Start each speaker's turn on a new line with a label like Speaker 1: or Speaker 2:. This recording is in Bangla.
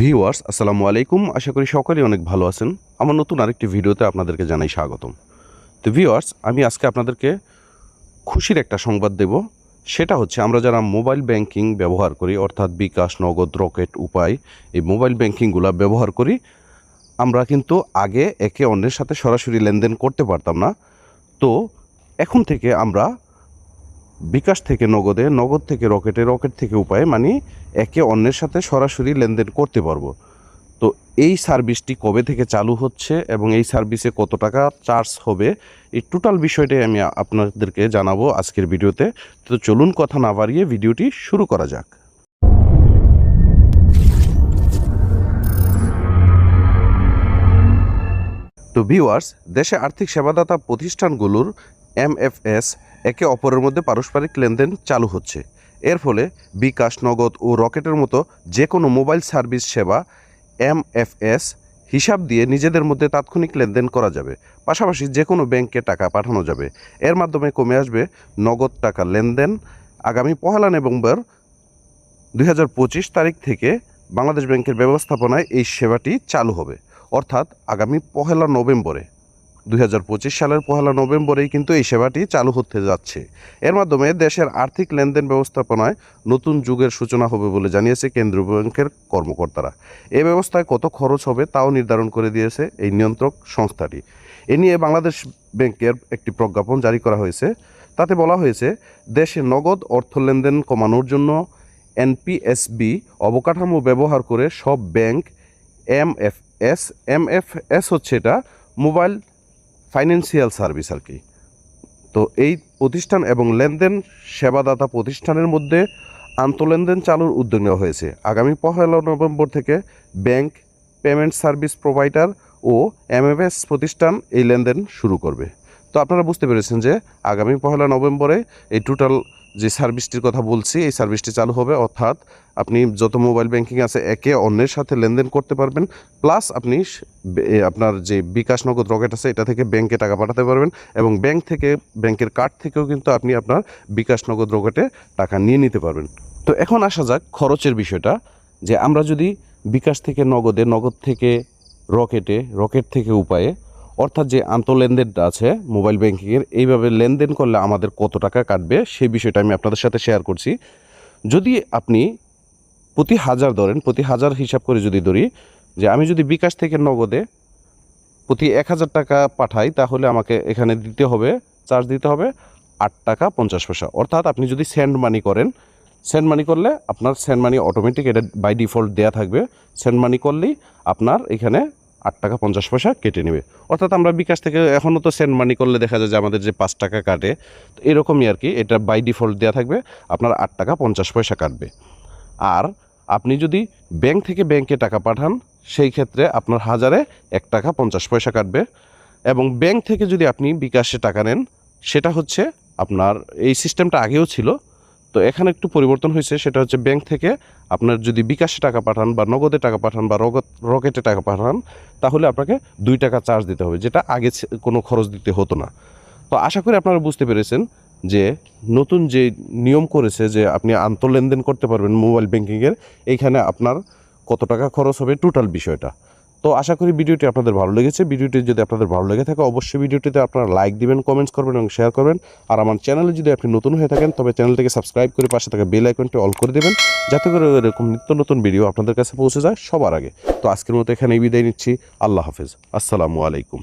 Speaker 1: ভিউয়ার্স, আসসালামু আলাইকুম। আশা করি সকলেই অনেক ভালো আছেন। আমার নতুন আরেকটি ভিডিওতে আপনাদেরকে জানাই স্বাগতম। তো ভিউয়ার্স, আমি আজকে আপনাদেরকে খুশির একটা সংবাদ দেব। সেটা হচ্ছে, আমরা যারা মোবাইল ব্যাংকিং ব্যবহার করি, অর্থাৎ বিকাশ, নগদ, রকেট, উপায়, এই মোবাইল ব্যাংকিংগুলো ব্যবহার করি, আমরা কিন্তু আগে একে অন্যের সাথে সরাসরি লেনদেন করতে পারতাম না। তো এখন থেকে আমরা বিকাশ থেকে নগদে, নগদ থেকে রকেটে, রকেট থেকে উপায়ে মানে একে অন্যের সাথে সরাসরি লেনদেন করতে পারব। তো এই সার্ভিসটি কবে থেকে চালু হচ্ছে এবং এই সার্ভিসে কত টাকা চার্জ হবে, এই টোটাল বিষয়টাই আমি আপনাদেরকে জানাব আজকের ভিডিওতে। তো চলুন কথা না বাড়িয়ে ভিডিওটি শুরু করা যাক। তো ভিউয়ার্স, দেশে আর্থিক সেবাদাতা প্রতিষ্ঠানগুলোর এমএফএস একে অপরের মধ্যে পারস্পরিক লেনদেন চালু হচ্ছে। এর ফলে বিকাশ, নগদ ও রকেটের মতো যে কোনো মোবাইল সার্ভিস সেবা, এমএফএস, হিসাব দিয়ে নিজেদের মধ্যে তাৎক্ষণিক লেনদেন করা যাবে। পাশাপাশি যে কোনো ব্যাংকে টাকা পাঠানো যাবে। এর মাধ্যমে কমে আসবে নগদ টাকা লেনদেন। আগামী পহেলা নভেম্বর দু হাজার পঁচিশ তারিখ থেকে বাংলাদেশ ব্যাংকের ব্যবস্থাপনায় এই সেবাটি চালু হবে। অর্থাৎ আগামী পহেলা নভেম্বরে। দুই হাজার পঁচিশ সালের পহেলা নভেম্বরেই কিন্তু এই সেবাটি চালু হতে যাচ্ছে। এর মাধ্যমে দেশের আর্থিক লেনদেন ব্যবস্থাপনায় নতুন যুগের সূচনা হবে বলে জানিয়েছে কেন্দ্রীয় ব্যাংকের কর্মকর্তারা। এ ব্যবস্থায় কত খরচ হবে তাও নির্ধারণ করে দিয়েছে এই নিয়ন্ত্রক সংস্থাটি। এ নিয়ে বাংলাদেশ ব্যাংকের একটি প্রজ্ঞাপন জারি করা হয়েছে। তাতে বলা হয়েছে, দেশে নগদ অর্থ লেনদেন কমানোর জন্য এনপিএসবি অবকাঠামো ব্যবহার করে সব ব্যাংক এমএফএস এমএফএস হচ্ছে এটা, মোবাইল ফাইন্যান্সিয়াল সার্ভিস আর কি। তো এই প্রতিষ্ঠান এবং লেনদেন সেবাদাতা প্রতিষ্ঠানের মধ্যে আন্তঃলেনদেন চালুর উদ্যোগ নেওয়া হয়েছে। আগামী পহেলা নভেম্বর থেকে ব্যাংক পেমেন্ট সার্ভিস প্রোভাইডার ও এমএমএস প্রতিষ্ঠান এই লেনদেন শুরু করবে। তো আপনারা বুঝতে পেরেছেন যে আগামী পহেলা নভেম্বরে এই টোটাল যে সার্ভিসটির কথা বলছি, এই সার্ভিসটি চালু হবে, অর্থাৎ আপনি যত মোবাইল ব্যাংকিং আছে একে অন্যের সাথে লেনদেন করতে পারবেন, প্লাস আপনি আপনার যে বিকাশ নগদ রকেট আছে, এটা থেকে ব্যাংকে টাকা পাঠাতে পারবেন এবং ব্যাংক থেকে, ব্যাংকের কার্ড থেকেও কিন্তু আপনি আপনার বিকাশ নগদ রকেটে টাকা নিয়ে নিতে পারবেন। তো এখন আসা যাক খরচের বিষয়টা, যে আমরা যদি বিকাশ থেকে নগদে, নগদ থেকে রকেটে, রকেট থেকে উপায়ে অর্থাৎ যে আন্তঃলেনদেনটা আছে, মোবাইল ব্যাংকিংয়ের, এইভাবে লেনদেন করলে আমাদের কত টাকা কাটবে, সেই বিষয়টা আমি আপনাদের সাথে শেয়ার করছি। যদি আপনি প্রতি হাজার ধরেন, প্রতি হাজার হিসাব করে যদি ধরি, যে আমি যদি বিকাশ থেকে নগদে প্রতি এক হাজার টাকা পাঠাই, তাহলে আমাকে এখানে দিতে হবে, চার্জ দিতে হবে আট টাকা পঞ্চাশ পয়সা। অর্থাৎ আপনি যদি সেন্ড মানি করেন, সেন্ড মানি করলে আপনার সেন্ড মানি অটোমেটিক এটা বাই ডিফল্ট দেয়া থাকবে। সেন্ড মানি করলেই আপনার এখানে আট টাকা পঞ্চাশ পয়সা কেটে নেবে। অর্থাৎ আমরা বিকাশ থেকে এখনও তো সেন্ড মানি করলে দেখা যায় যে আমাদের যে পাঁচ টাকা কাটে, তো এরকমই আর কি, এটা বাই ডিফল্ট দেওয়া থাকবে, আপনার আট টাকা পঞ্চাশ পয়সা কাটবে। আর আপনি যদি ব্যাংক থেকে ব্যাংকে টাকা পাঠান, সেই ক্ষেত্রে আপনার হাজারে এক টাকা পঞ্চাশ পয়সা কাটবে। এবং ব্যাংক থেকে যদি আপনি বিকাশে টাকা নেন, সেটা হচ্ছে আপনার, এই সিস্টেমটা আগেও ছিল তো এখানে একটু পরিবর্তন হয়েছে, সেটা হচ্ছে ব্যাংক থেকে আপনার যদি বিকাশে টাকা পাঠান বা নগদে টাকা পাঠান বা রকেটে টাকা পাঠান, তাহলে আপনাকে দুই টাকা চার্জ দিতে হবে, যেটা আগে কোনো খরচ দিতে হতো না। তো আশা করি আপনারা বুঝতে পেরেছেন যে নতুন যে নিয়ম করেছে যে আপনি আন্তঃলেনদেন করতে পারবেন মোবাইল ব্যাংকিংয়ের এইখানে আপনার কত টাকা খরচ হবে টোটাল বিষয়টা। তো আশা করি ভিডিওটি আপনাদের ভালো লেগেছে। ভিডিওটি যদি আপনাদের ভালো লেগে থাকে, অবশ্যই ভিডিওটিতে আপনারা লাইক দিবেন কমেন্টস করবেন এবং শেয়ার করবেন। আর আমার চ্যানেলে যদি আপনি নতুন হয়ে থাকেন, তবে চ্যানেলটিকে সাবস্ক্রাইব করে পাশে থাকা বেল আইকনটি অল করে দেবেন, যাতে করে এরকম নিত্য নতুন ভিডিও আপনাদের কাছে পৌঁছে যায় সবার আগে। তো আজকের মতো এখানেই বিদায় নিচ্ছি। আল্লাহ হাফেজ। আসসালামু আলাইকুম।